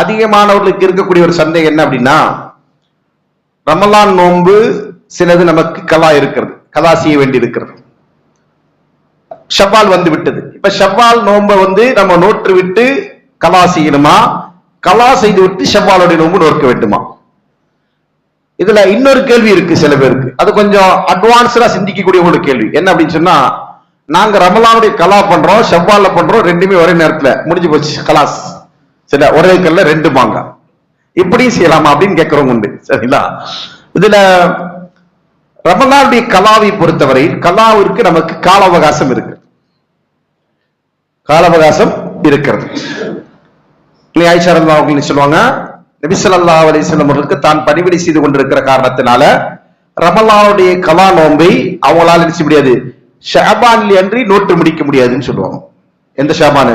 அதிகமானவர்களுக்கு இருக்கக்கூடிய ஒரு சந்தேகம் என்ன அப்படின்னா ரமலான் நோன்பு சிலது நமக்கு கலா இருக்கிறது கலா செய்ய வேண்டி இருக்கிறது. ஷவ்வால் வந்து விட்டது. இப்ப ஷவ்வால் நோன்பை வந்து நம்ம நோற்று விட்டு கலா செய்யணுமா? கலா செய்து விட்டு ஷவ்வாலுடைய நோன்பு நோக்க வேண்டுமா? இதுல இன்னொரு கேள்வி இருக்கு சில பேருக்கு. அது கொஞ்சம் அட்வான்ஸ்டா சிந்திக்கக்கூடிய ஒரு கேள்வி. என்ன அப்படின்னு சொன்னா நாங்க ரமலானுடைய கலா பண்றோம் செவ்வால பண்றோம் ரெண்டுமே ஒரே நேரத்துல. முடிஞ்சு போச்சு கலாஸ். சில ஒரே கல்ல ரெண்டு மாங்கா. இப்படியும் செய்யலாமா அப்படின்னு கேட்கறவங்க உண்டு. சரிங்களா? இதுல ரமலானுடைய கலாவை பொறுத்தவரை கலாவிற்கு நமக்கு கால அவகாசம் இருக்கு. கால அவகாசம் இருக்கிறது. ஆயிஷா சொல்லுவாங்க? நபிசல்லா ஸல்லல்லாஹு அவர்களுக்கு தான் பணிவிடை செய்து கொண்டிருக்கிற காரணத்தினால ரமலானுடைய கலா நோன்பை அவங்களால நினைச்ச முடியாது? ஷாபான்லி அன்றி நோட்டு முடிக்க முடியாதுன்னு சொல்லுவாங்க. எந்த ஷாபானு?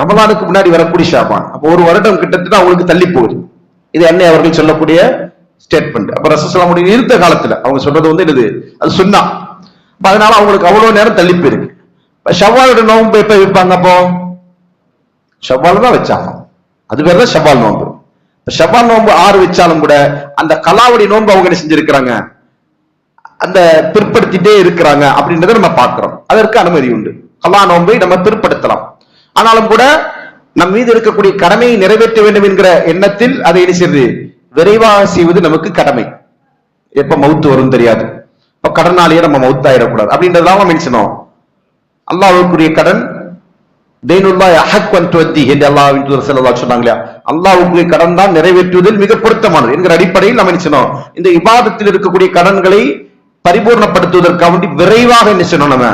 ரமலானுக்கு முன்னாடி வரக்கூடிய ஷாபான். அப்போ ஒரு வருடம் கிட்டத்தட்ட அவங்களுக்கு தள்ளி போகுது. இது அன்னை அவர்கள் சொல்லக்கூடிய ஸ்டேட்மெண்ட் அப்ப ரசூலுல்லாஹுடைய இருந்த காலத்துல அவங்க சொல்றது வந்து என்னது? அது சொன்னா அதனால அவங்களுக்கு அவ்வளவு நேரம் தள்ளி போயிருக்கு. இப்ப ஷவ்வாலோட நோன்பு எப்ப வைப்பாங்க அப்போ? ஷவ்வால் தான் வச்சாங்க. அது பேர் தான் ஷவ்வால் நோன்பு. ஷவால் ஷவ்வால் நோன்பு ஆறு வச்சாலும் கூட அந்த கலாவுடைய நோன்பு அவங்க என்ன செஞ்சிருக்கிறாங்க? அந்த பிற்படுத்திட்டே இருக்கிறாங்க அப்படின்றத நம்ம பார்க்கிறோம். அதற்கு அனுமதி உண்டு. கலா நோன்பை நம்ம பிற்படுத்தலாம். ஆனாலும் கூட நம் மீது இருக்கக்கூடிய கடமையை நிறைவேற்ற வேண்டும் என்கிற எண்ணத்தில் அதை என்ன செய்வது? விரைவாக செய்வது நமக்கு கடமை. எப்ப மவுத்து வரும் தெரியாது. இப்ப கடனாலேயே நம்ம மவுத்தாயிடக்கூடாது. அப்படின்றதெல்லாம் நம்ம மென்ஷனும். அல்லாஹ்வுக்குரிய கடன் தெய்னுல்லா அஹக் துவத்தி என்று அல்லாஹ் ஸல்லல்லாஹு சொன்னாங்க இல்லையா கடன் தான் நிறைவேற்றுவதில் மிக பொருத்தமானது என்கிற அடிப்படையில் நம்ம நினைச்சோம் இந்த விவாதத்தில் இருக்கக்கூடிய கடன்களை பரிபூர்ணப்படுத்துவதற்காக வேண்டி விரைவாக என்ன செய்யணும் நம்ம?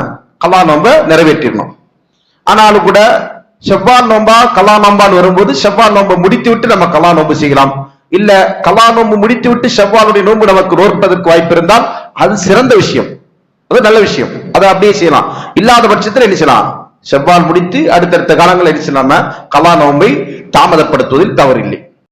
அல்லா நம்ம நிறைவேற்றிடணும். ஆனாலும் கூட செவ்வால் நோம்பா கலா நோம்பான்னு வரும்போது செவ்வால் நோம்பை முடித்து விட்டு நம்ம கலா நோம்பு செய்யலாம். இல்ல கலா நோம்பு முடித்து விட்டு செவ்வாலுடைய நோன்பு நமக்கு நோற்பதற்கு வாய்ப்பு இருந்தால் அது சிறந்த விஷயம். அது நல்ல விஷயம். அதை அப்படியே செய்யலாம். இல்லாத பட்சத்தில் என்ன செய்யலாம்? செவ்வால் முடித்து அடுத்தடுத்த காலங்களில் என்ன செய்யலாம கலா நோன்பை தாமதப்படுத்துவதில் தவறில்லை.